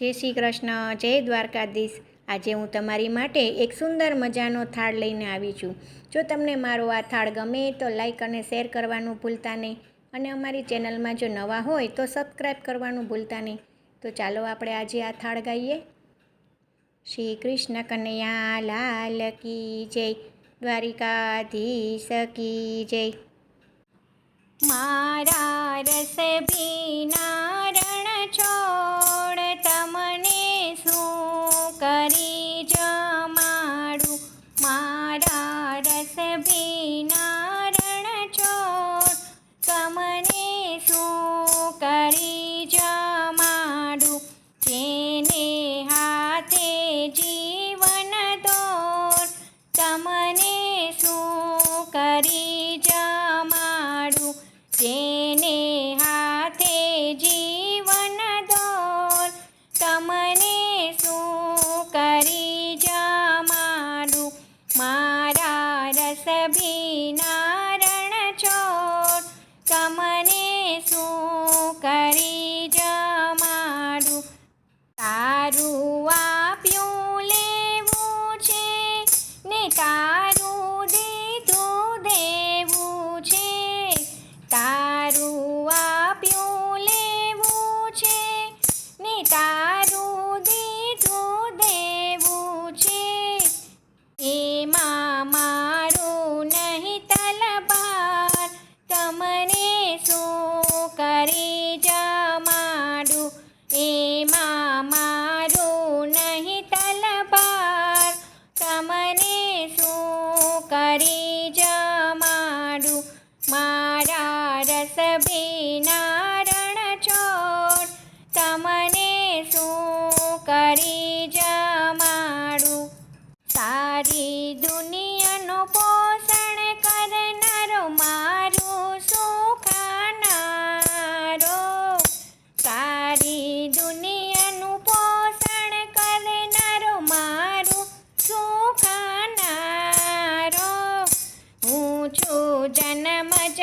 જય શ્રી કૃષ્ણ, જય દ્વારકાધીશ. આજે હું તમારી માટે એક સુંદર મજાનો થાળ લઈને આવી છું. જો તમને મારો આ થાળ ગમે તો લાઈક અને શેર કરવાનું ભૂલતા નહીં. અને અમારી ચેનલમાં જો નવા હોય તો સબસ્ક્રાઈબ કરવાનું ભૂલતા નહીં. તો ચાલો આપણે આજે આ થાળ ગાઈએ. શ્રી કૃષ્ણ કનૈયા લાલ કી જય, દ્વારિકાધીશ કી જય. મારા રસ ભીના રણ છોડ Claro!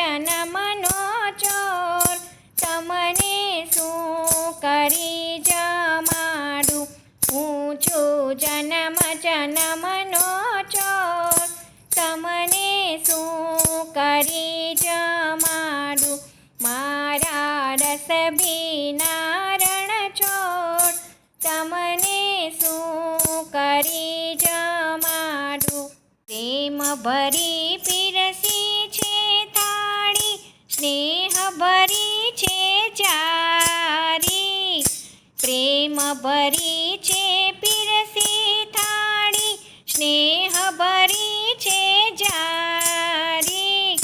જન્મનો ચોર, તમને શું કરી જમાડું? હું છું જન્મ જન્મનો ચોર, તમને શું કરી જમાડું? મારા રસ બિનારણ રણ છોડ તમને શું કરી જમાડું? પ્રેમ ભરી પીરસી ભરી છે પીરસી થાળી, સ્નેહ ભરી છે જારી.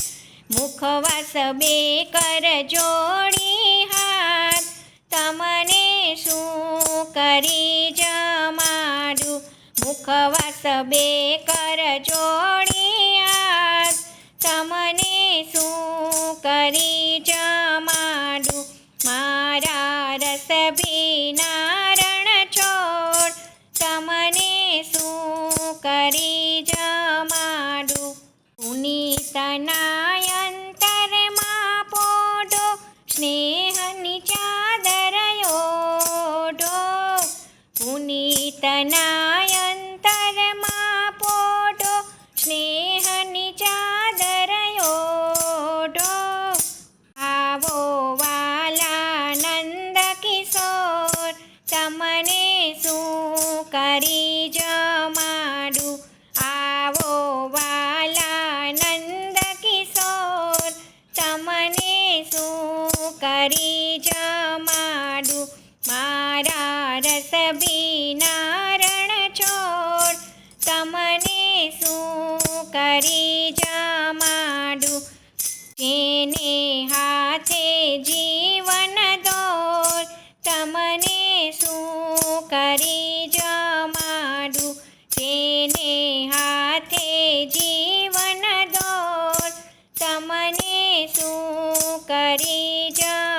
મુખવાસ બે કર જોડી હાથ, તમને શું કરી જમાડું? મુખવાસ બે કર જોડી હાથ, તમને શું કરી જમાડું? મારા રસ ભીના nine nine જમાડું મારા રસ નારણ છોડ તમને શું કરી જમાડું જેને હાથે જીવન દોર તમને શું કરી જમાડું જેને હાથે જીવન દોર તમને શું કરી જમાડું